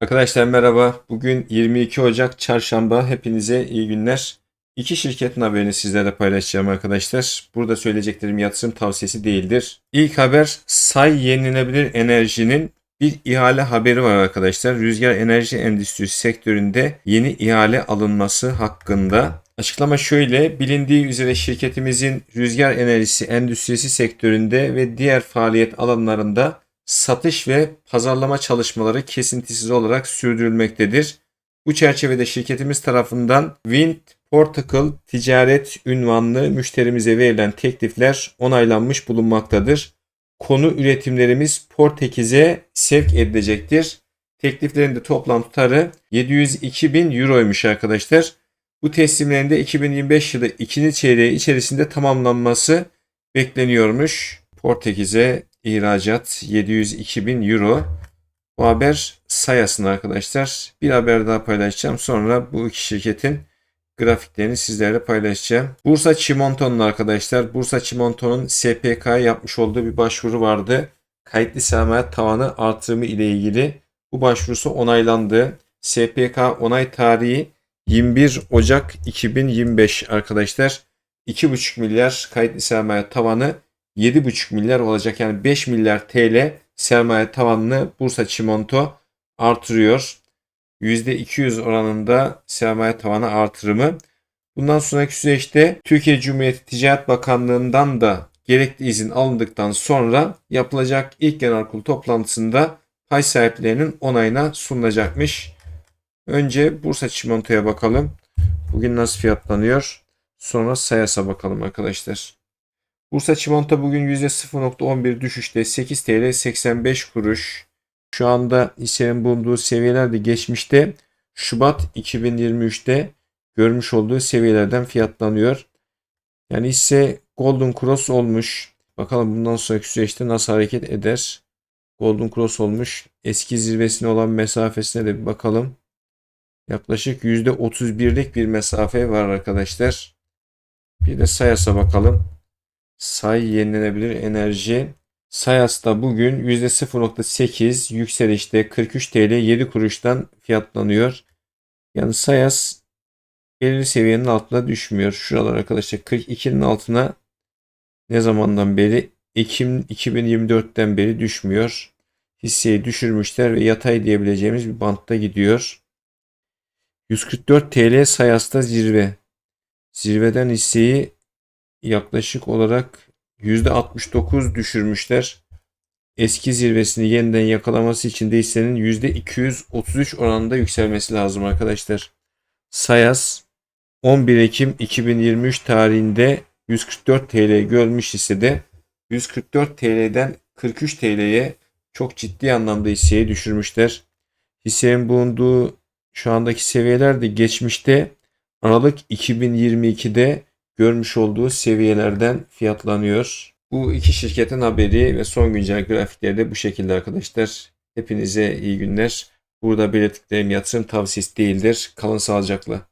Arkadaşlar merhaba. Bugün 22 Ocak Çarşamba. Hepinize iyi günler. İki şirketin haberini sizlerle paylaşacağım arkadaşlar. Burada söyleyeceklerim yatırım tavsiyesi değildir. İlk haber Say Yenilenebilir Enerji'nin bir ihale haberi var arkadaşlar. Rüzgar enerji endüstrisi sektöründe yeni ihale alınması hakkında. Açıklama şöyle, bilindiği üzere şirketimizin rüzgar enerjisi endüstrisi sektöründe ve diğer faaliyet alanlarında satış ve pazarlama çalışmaları kesintisiz olarak sürdürülmektedir. Bu çerçevede şirketimiz tarafından Wind Portacle ticaret ünvanlı müşterimize verilen teklifler onaylanmış bulunmaktadır. Konu üretimlerimiz Portekiz'e sevk edilecektir. Tekliflerin de toplam tutarı 702 bin euroymuş arkadaşlar. Bu teslimlerin de 2025 yılı ikinci çeyreği içerisinde tamamlanması bekleniyormuş. Portekiz'e ihracat 702 bin euro. Bu haber sayasın arkadaşlar. Bir haber daha paylaşacağım. Sonra bu iki şirketin grafiklerini sizlerle paylaşacağım. Bursa Çimonto'nun arkadaşlar. Bursa Çimonto'nun SPK yapmış olduğu bir başvuru vardı. Kayıtlı sermaye tavanı artırımı ile ilgili. Bu başvurusu onaylandı. SPK onay tarihi 21 Ocak 2025 arkadaşlar. 2,5 milyar kayıtlı sermaye tavanı 7,5 milyar olacak. Yani 5 milyar TL sermaye tavanını Bursa Çimento artırıyor. %200 oranında sermaye tavanı artırımı. Bundan sonraki süreçte Türkiye Cumhuriyeti Ticaret Bakanlığı'ndan da gerekli izin alındıktan sonra yapılacak ilk genel kurul toplantısında pay sahiplerinin onayına sunulacakmış. Önce Bursa Çimento'ya bakalım. Bugün nasıl fiyatlanıyor? Sonra Sayas'a bakalım arkadaşlar. Bursa Çimento bugün %0.11 düşüşte 8 TL 85 kuruş. Şu anda hissenin bulunduğu seviyeler de geçmişte Şubat 2023'te görmüş olduğu seviyelerden fiyatlanıyor. Yani hisse Golden Cross olmuş. Bakalım bundan sonraki süreçte nasıl hareket eder. Golden Cross olmuş. Eski zirvesine olan mesafesine de bir bakalım. Yaklaşık %31'lik bir mesafe var arkadaşlar. Bir de Sayas'a bakalım. Say yenilenebilir enerji. Sayas'ta bugün %0.8 yükselişte 43 TL 7 kuruştan fiyatlanıyor. Yani Sayas belirli seviyenin altına düşmüyor. Şuralar arkadaşlar 42'nin altına ne zamandan beri Ekim 2024'ten beri düşmüyor. Hisseyi düşürmüşler ve yatay diyebileceğimiz bir bantta gidiyor. 144 TL Sayas'ta zirve. Zirveden hisseyi yaklaşık olarak %69 düşürmüşler. Eski zirvesini yeniden yakalaması için de hissenin %233 oranında yükselmesi lazım arkadaşlar. Sayas 11 Ekim 2023 tarihinde 144 TL görmüş hissede 144 TL'den 43 TL'ye çok ciddi anlamda hisseyi düşürmüşler. Hissenin bulunduğu şu andaki seviyeler de geçmişte Aralık 2022'de görmüş olduğu seviyelerden fiyatlanıyor. Bu iki şirketin haberi ve son güncel grafikleri de bu şekilde arkadaşlar. Hepinize iyi günler. Burada belirttiklerim yatırım tavsiyesi değildir. Kalın sağlıcakla.